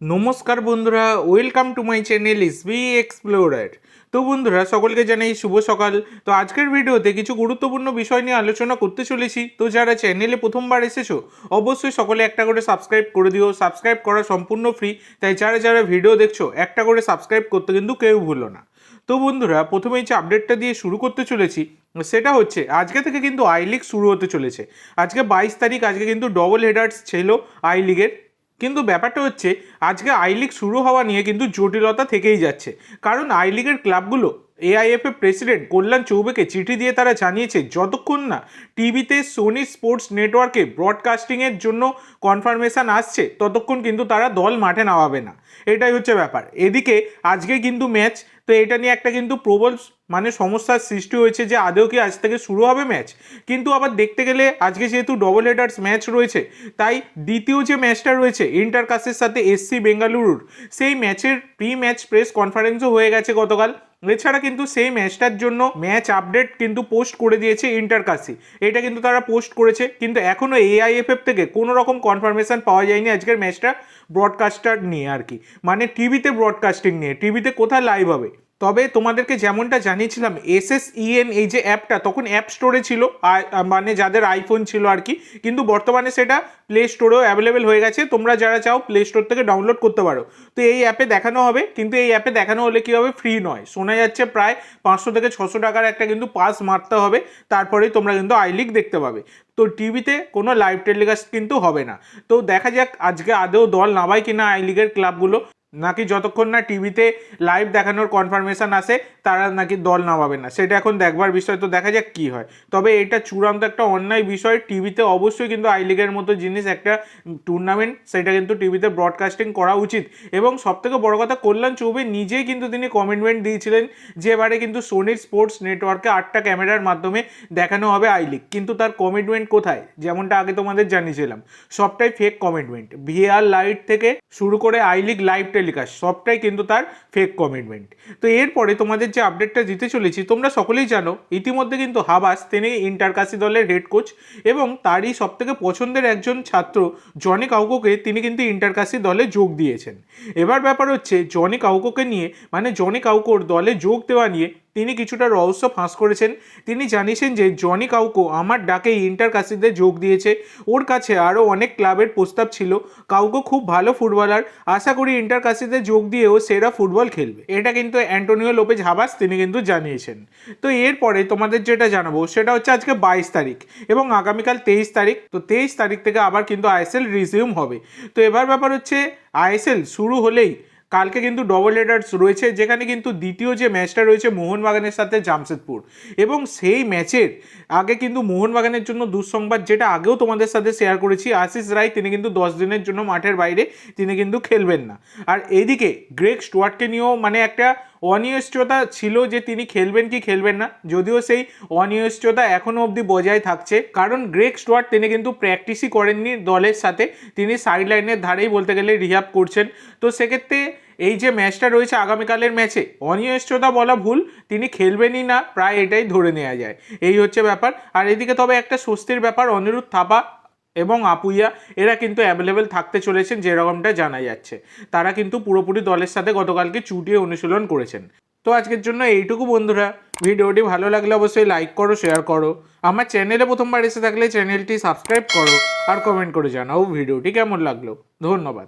নমস্কার বন্ধুরা welcome to my channel SB explorer তো বন্ধুরা, সকলকে জানাই শুভ সকাল। তো আজকের ভিডিওতে কিছু গুরুত্বপূর্ণ বিষয় নিয়ে আলোচনা করতে চলেছি। তো যারা চ্যানেলে প্রথমবার এসেছ, অবশ্যই সকলে একটা করে সাবস্ক্রাইব করে দিও। সাবস্ক্রাইব করা সম্পূর্ণ ফ্রি তাই যারা যারা ভিডিও দেখছ, একটা করে সাবস্ক্রাইব করতে কিন্তু কেউ ভুলো না। তো বন্ধুরা, প্রথমেই যে আপডেটটা দিয়ে শুরু করতে চলেছি, সেটা হচ্ছে, আজকে থেকে কিন্তু আই লিগ শুরু হতে চলেছে। আজকে বাইশ তারিখ, আজকে কিন্তু ডবল হেডার্স ছিল আই লিগের কিন্তু ব্যাপারটা হচ্ছে, আজকে আই লিগ শুরু হওয়া নিয়ে কিন্তু জটিলতা থেকেই যাচ্ছে। কারণ আই লিগের ক্লাবগুলো এআইএফএ প্রেসিডেন্ট কল্যাণ চৌবেকে চিঠি দিয়ে তারা জানিয়েছে, যতক্ষণ না টিভিতে সোনি স্পোর্টস নেটওয়ার্কে ব্রডকাস্টিংয়ের জন্য কনফার্মেশান আসছে, ততক্ষণ কিন্তু তারা দল মাঠে নামাবে না। এটাই হচ্ছে ব্যাপার। এদিকে আজকে কিন্তু ম্যাচ তো এটা নিয়ে একটা কিন্তু প্রবল মানে সমস্যার সৃষ্টি হয়েছে যে আদৌ কি আজ থেকে শুরু হবে ম্যাচ? কিন্তু আবার দেখতে গেলে আজকে যেহেতু ডবল হেডার্স ম্যাচ রয়েছে, তাই দ্বিতীয় যে ম্যাচটা রয়েছে, ইন্টার কাসের সাথে এসসি বেঙ্গালুরুর, সেই ম্যাচের প্রি ম্যাচ প্রেস কনফারেন্সও হয়ে গেছে গতকাল। এছাড়া কিন্তু সেই ম্যাচটার জন্য ম্যাচ আপডেট কিন্তু পোস্ট করে দিয়েছে ইন্টার কাসি। এটা কিন্তু তারা পোস্ট করেছে, কিন্তু এখনও এআইএফএফ থেকে কোনো রকম কনফার্মেশন পাওয়া যায়নি আজকের ম্যাচটা ব্রডকাস্টার নিয়ে আর কি। মানে টিভিতে ব্রডকাস্টিং নিয়ে। টিভিতে কোথায় লাইভ হবে? তবে তোমাদেরকে যেমনটা জানিয়েছিলাম, এসএসইএন এই যে অ্যাপটা তখন অ্যাপ স্টোরে ছিল মানে যাদের আইফোন ছিল আর কি, কিন্তু বর্তমানে সেটা প্লে স্টোরেও অ্যাভেলেবেল হয়ে গেছে। তোমরা যারা চাও প্লে স্টোর থেকে ডাউনলোড করতে পারো। তো এই অ্যাপে দেখানো হবে, কিন্তু এই অ্যাপে দেখানো হলে কী হবে? ফ্রি নয়। শোনা যাচ্ছে প্রায় পাঁচশো থেকে ছশো টাকার একটা কিন্তু পাস মারতে হবে, তারপরেই তোমরা কিন্তু আই লিগ দেখতে পাবে। তো টিভিতে কোনো লাইভ টেলিকাস্ট কিন্তু হবে না। তো দেখা যাক আজকে আদৌ দল নামায় কিনা আই লিগের ক্লাবগুলো নাকি যতক্ষণ না টিভিতে লাইভ দেখানোর কনফার্মেশন আসে, তারা নাকি দল নামাবে না। সেটা এখন দেখবার বিষয়, তো দেখা যাক কি হয়। তবে এটা চূড়ান্ত একটা অন্যায় বিষয়। টিভিতে অবশ্যই কিন্তু আই লিগের মতো জিনিস একটা টুর্নামেন্ট সেটা কিন্তু টিভিতে ব্রডকাস্টিং করা উচিত। এবং সবথেকে বড় কথা, কল্যাণ চৌবে নিজেই কিন্তু তিনি কমিটমেন্ট দিয়েছিলেন যে এবারে কিন্তু সোনির স্পোর্টস নেটওয়ার্কে আটটা ক্যামেরার মাধ্যমে দেখানো হবে আই লিগ কিন্তু তার কমিটমেন্ট কোথায়? যেমনটা আগে তোমাদের জানিয়েছিলাম। সবটাই ফেক কমিটমেন্ট ভিআর লাইট থেকে শুরু করে আই লিগ লাইভ টেলিকাস্ট সবটাই কিন্তু তার ফেক কমিটমেন্ট তো এরপরে তোমাদের যে আপডেটটা দিতে চলেছি, তোমরা সকলেই জানো, ইতিমধ্যে কিন্তু হাবাস, তিনি ইন্টারকাসি দলের হেড কোচ এবং তারই সবথেকে পছন্দের একজন ছাত্র, জনি কাউকোকে তিনি কিন্তু ইন্টারকাসি দলে যোগ দিয়েছেন। এবার ব্যাপার হচ্ছে, জনি কাউকোকে নিয়ে মানে জনি কাউকোর দলে যোগ দেওয়া নিয়ে তিনি কিছুটা রহস্য ফাঁস করেছেন। তিনি জানিয়েছেন যে, জনি কাউকো আমার ডাকে ইন্টার কাসিতে যোগ দিয়েছে। ওর কাছে আরও অনেক ক্লাবের প্রস্তাব ছিল। কাউকো খুব ভালো ফুটবলার। আশা করি ইন্টার কাসিতে যোগ দিয়েও সেরা ফুটবল খেলবে। এটা কিন্তু অ্যান্টোনিও লোপেজ হাবাস তিনি কিন্তু জানিয়েছেন। তো এরপরে তোমাদের যেটা জানাব, সেটা হচ্ছে আজকে বাইশ তারিখ এবং আগামীকাল তেইশ তারিখ। তো তেইশ তারিখ থেকে আবার কিন্তু আইএসএল রিজিউম হবে। তো এবার ব্যাপার হচ্ছে, আইএসএল শুরু হলেই কালকে কিন্তু ডবল হেডার্স রয়েছে, যেখানে কিন্তু দ্বিতীয় যে ম্যাচটা রয়েছে মোহনবাগানের সাথে জামশেদপুর। এবং সেই ম্যাচের আগে কিন্তু মোহনবাগানের জন্য দুঃসংবাদ, যেটা আগেও তোমাদের সাথে শেয়ার করেছি, আশিস রায়, তিনি কিন্তু দশ দিনের জন্য মাঠের বাইরে, তিনি কিন্তু খেলবেন না। আর এইদিকে গ্রেক স্টুয়ার্টকে নিয়েও মানে একটা অনিশ্চয়তা ছিল যে তিনি খেলবেন কি খেলবেন না, যদিও সেই অনিশ্চয়তা এখনও অবধি বজায় থাকছে। কারণ গ্রেগ স্টুয়ার্ট তিনি কিন্তু প্র্যাকটিসই করেননি দলের সাথে, তিনি সাইড লাইনের ধারেই বলতে গেলে রিহাব করছেন। তো সেক্ষেত্রে এই যে ম্যাচটা রয়েছে আগামীকালের ম্যাচে অনিশ্চয়তা বলা ভুল, তিনি খেলবেনই না, প্রায় এটাই ধরে নেওয়া যায়। এই হচ্ছে ব্যাপার। আর এদিকে তবে একটা স্বস্তির ব্যাপার, অনিরুদ্ধ থাপা এবং আপুইয়া, এরা কিন্তু অ্যাভেলেবেল থাকতে চলেছেন যেরকমটা জানা যাচ্ছে। তারা কিন্তু পুরোপুরি দলের সাথে গতকালকে চুটিয়ে অনুশীলন করেছেন। তো আজকের জন্য এইটুকু বন্ধুরা। ভিডিওটি ভালো লাগলে অবশ্যই লাইক করো শেয়ার করো। আমার চ্যানেলে প্রথমবার এসে থাকলে চ্যানেলটি সাবস্ক্রাইব করো আর কমেন্ট করে জানাও ভিডিওটি কেমন লাগল। ধন্যবাদ।